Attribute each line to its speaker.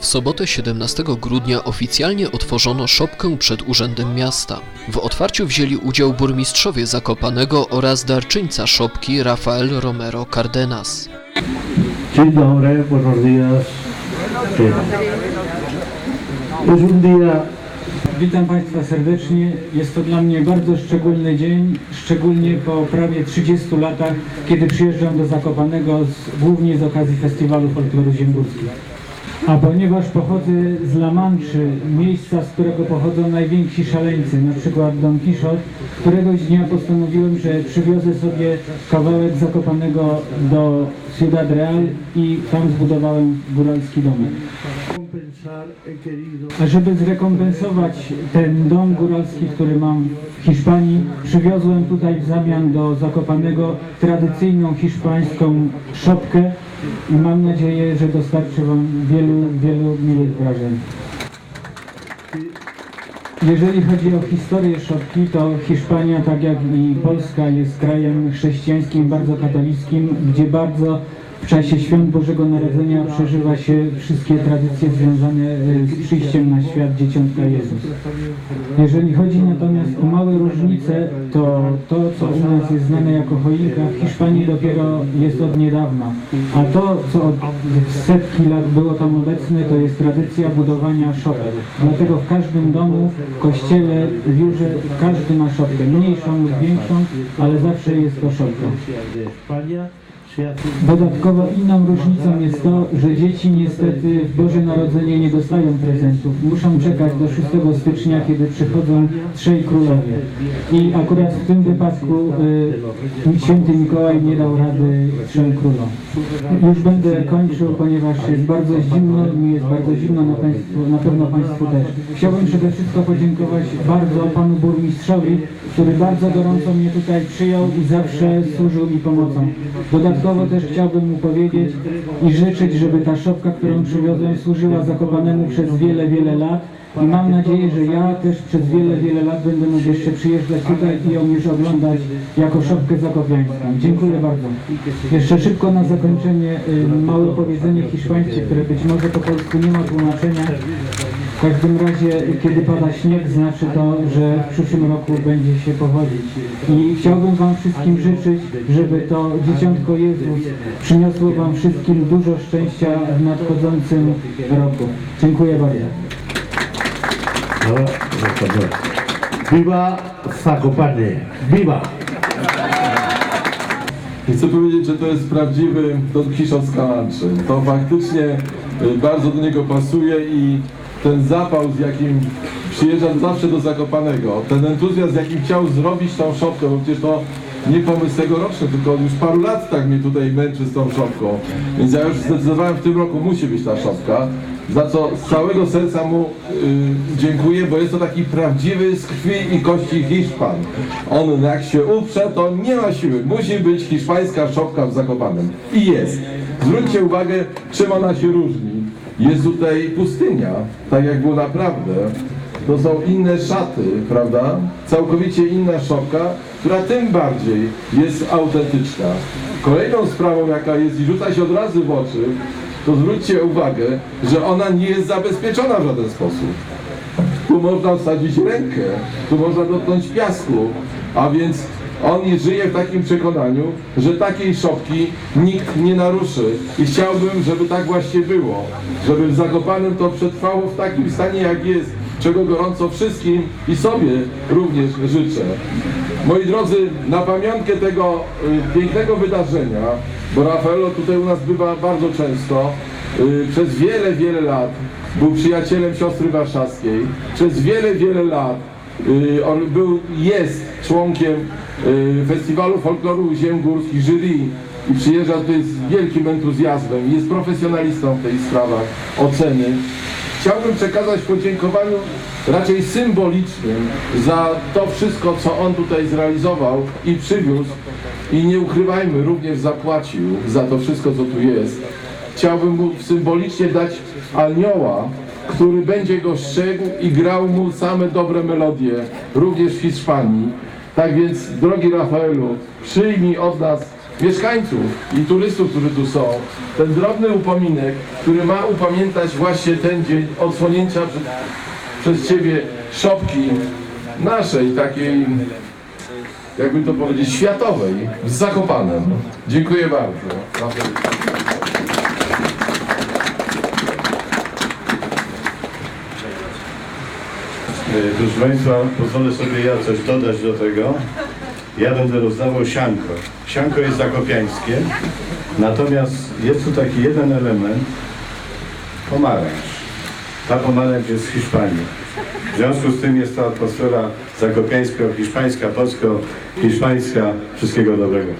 Speaker 1: W sobotę 17 grudnia oficjalnie otworzono szopkę przed Urzędem Miasta. W otwarciu wzięli udział burmistrzowie Zakopanego oraz darczyńca szopki Rafael Romero Cardenas.
Speaker 2: Dzień dobry, buenos días. Es un día
Speaker 3: Witam Państwa serdecznie. Jest to dla mnie bardzo szczególny dzień, szczególnie po prawie 30 latach, kiedy przyjeżdżam do Zakopanego z, głównie z okazji Festiwalu Folkloru Ziemgórskiego. A ponieważ pochodzę z La Manczy, miejsca, z którego pochodzą najwięksi szaleńcy, na przykład Don Quixote, któregoś dnia postanowiłem, że przywiozę sobie kawałek Zakopanego do Ciudad Real i tam zbudowałem góralski domek. A żeby zrekompensować ten dom góralski, który mam w Hiszpanii, przywiozłem tutaj w zamian do Zakopanego tradycyjną hiszpańską szopkę i mam nadzieję, że dostarczy Wam wielu, wielu miłych wrażeń. Jeżeli chodzi o historię szopki, to Hiszpania, tak jak i Polska, jest krajem chrześcijańskim, bardzo katolickim, gdzie bardzo w czasie świąt Bożego Narodzenia przeżywa się wszystkie tradycje związane e, z przyjściem na świat Dzieciątka Jezus. Jeżeli chodzi natomiast o małe różnice, to to, co u nas jest znane jako choinka, w Hiszpanii dopiero jest od niedawna. A to, co od setki lat było tam obecne, to jest tradycja budowania szopek. Dlatego w każdym domu, w kościele, w biurze, każdy ma szopkę, mniejszą lub większą, ale zawsze jest to szopka. Dodatkowo inną różnicą jest to, że dzieci niestety w Boże Narodzenie nie dostają prezentów. Muszą czekać do 6 stycznia, kiedy przychodzą trzej królowie. I akurat w tym wypadku y, święty Mikołaj nie dał rady trzem królom. Już będę kończył, ponieważ jest bardzo zimno, mi jest bardzo zimno, na, państwu, na pewno Państwu też. Chciałbym przede wszystkim podziękować bardzo Panu Burmistrzowi, który bardzo gorąco mnie tutaj przyjął i zawsze służył mi pomocą. Dodatkowo też chciałbym mu powiedzieć i życzyć, żeby ta szopka, którą przywiozłem, służyła Zakopanemu przez wiele, wiele lat. I mam nadzieję, że ja też przez wiele, wiele lat będę mógł jeszcze przyjeżdżać tutaj i ją już oglądać jako szopkę zakopiańską. Dziękuję bardzo. Jeszcze szybko na zakończenie y, małe powiedzenie hiszpańskie, które być może po polsku nie ma tłumaczenia. W każdym razie, kiedy pada śnieg, znaczy to, że w przyszłym roku będzie się powodzić. I chciałbym Wam wszystkim życzyć, żeby to Dzieciątko Jezus przyniosło Wam wszystkim dużo szczęścia w nadchodzącym roku. Dziękuję bardzo.
Speaker 2: Viva Zakopane, viva.
Speaker 4: I chcę powiedzieć, że to jest prawdziwy Don Quixote z. To faktycznie y, bardzo do niego pasuje i ten zapał, z jakim przyjeżdża zawsze do Zakopanego, ten entuzjazm, z jakim chciał zrobić tą szopkę, bo przecież to nie pomysł tegoroczny, tylko już paru lat tak mnie tutaj męczy z tą szopką. Więc ja już zdecydowałem w tym roku musi być ta szopka, za co z całego serca mu y, dziękuję, bo jest to taki prawdziwy z krwi i kości Hiszpan. On jak się uprze, to nie ma siły. Musi być hiszpańska szopka w Zakopanem. I jest. Zwróćcie uwagę, czym ona się różni. Jest tutaj pustynia, tak jak było naprawdę. To są inne szaty, prawda? Całkowicie inna szopka, która tym bardziej jest autentyczna. Kolejną sprawą, jaka jest i rzuca się od razu w oczy, to zwróćcie uwagę, że ona nie jest zabezpieczona w żaden sposób. Tu można wsadzić rękę, tu można dotknąć piasku, a więc on żyje w takim przekonaniu, że takiej szopki nikt nie naruszy. I chciałbym, żeby tak właśnie było, żeby w Zakopanem to przetrwało w takim stanie jak jest, czego gorąco wszystkim i sobie również życzę. Moi drodzy, na pamiątkę tego y, pięknego wydarzenia, bo Rafaelo tutaj u nas bywa bardzo często, y, przez wiele, wiele lat był przyjacielem siostry warszawskiej, przez wiele, wiele lat on był, jest członkiem y, Festiwalu Folkloru Ziem Górskich, jury i przyjeżdża tutaj z wielkim entuzjazmem, jest profesjonalistą w tej sprawach oceny. Chciałbym przekazać podziękowaniu raczej symbolicznym za to wszystko, co on tutaj zrealizował i przywiózł i nie ukrywajmy, również zapłacił za to wszystko, co tu jest. Chciałbym mu symbolicznie dać anioła, który będzie go strzegł i grał mu same dobre melodie, również w Hiszpanii. Tak więc, drogi Rafaelu, przyjmij od nas mieszkańców i turystów, którzy tu są, ten drobny upominek, który ma upamiętać właśnie ten dzień odsłonięcia przed, przez Ciebie szopki naszej takiej, jakby to powiedzieć, światowej, z Zakopanem. Dziękuję bardzo.
Speaker 5: Proszę Państwa, pozwolę sobie ja coś dodać do tego. Ja będę rozdawał sianko. Sianko jest zakopiańskie, natomiast jest tu taki jeden element, pomarańcz. Ta pomarańcz jest z Hiszpanii. W związku z tym jest ta atmosfera zakopiańsko-hiszpańska, polsko-hiszpańska. Wszystkiego dobrego.